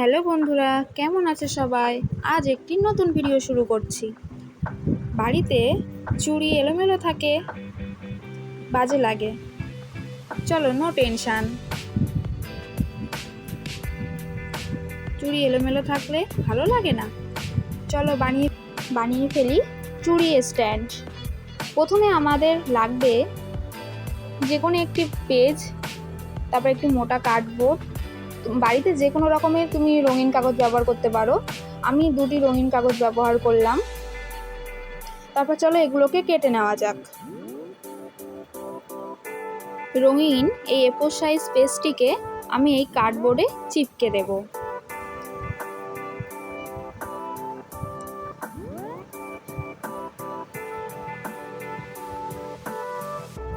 Hello বন্ধুরা, কেমন আছে সবাই? আজ একটি নতুন ভিডিও শুরু করছি। বাড়িতে চুড়ি এলোমেলো থাকে, বাজে লাগে। চলো নো টেনশান চুড়ি এলোমেলো থাকলে ভালো লাগে না? চলো, বানিয়ে বানিয়ে ফেলি চুড়ি স্ট্যান্ড প্রথমে আমাদের লাগবে যে কোনো একটি পেজ তারপর একটি মোটা কার্ডবোর্ড বাড়িতে যে কোনো রকমের তুমি রঙিন কাগজ ব্যবহার করতে পারো। আমি দুটি রঙিন কাগজ ব্যবহার করলাম। তারপর চলো এগুলোকে কেটে নেওয়া যাক। রঙিন এই এপোর সাইজ পেজটিকে আমি এই কার্ডবোর্ডে চিপকে দেব।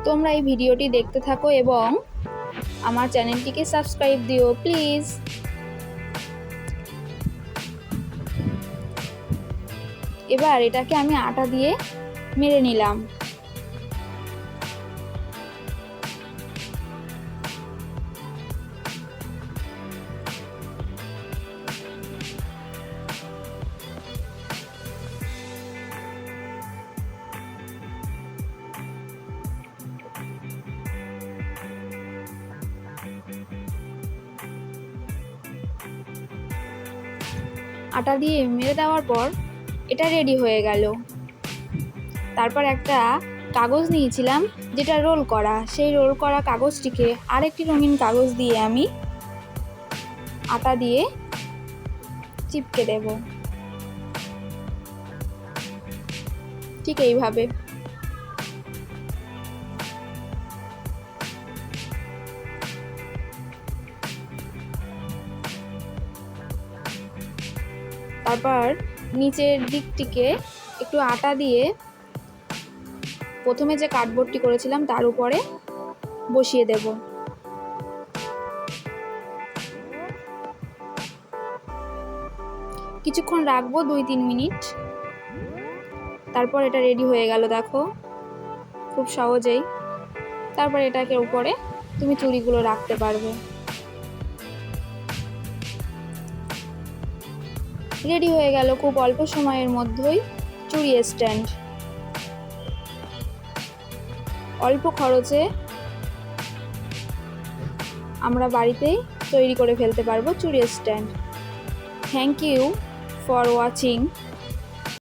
তোমরা এই ভিডিওটি দেখতে থাকো এবং আমার চ্যানেলটিকে সাবস্ক্রাইব দিও প্লিজ। এবার এটাকে আমি আটা দিয়ে মেরে নিলাম। আটা দিয়ে মেরে দেওয়ার পর এটা রেডি হয়ে গেল। তারপর একটা কাগজ নিয়েছিলাম, যেটা রোল করা। সেই রোল করা কাগজটিকে আরেকটি রঙিন কাগজ দিয়ে আমি আটা দিয়ে চিপকে দেব। ঠিক এইভাবে। তারপর নিচের দিকটিকে একটু আটা দিয়ে প্রথমে যে কার্ডবোর্ডটি করেছিলাম তার উপরে বসিয়ে দেব। কিছুক্ষণ রাখব দুই তিন মিনিট। তারপর এটা রেডি হয়ে গেল, দেখো। খুব সহজেই। তারপর এটাকে উপরে তুমি চুড়িগুলো রাখতে পারবে। রেডি হয়ে গেল খুব অল্প সময়ের মধ্যেই চুরি স্ট্যান্ড। অল্প খরচে আমরা বাড়িতেই তৈরি করে ফেলতে পারব চুড়ি stand. Thank you for watching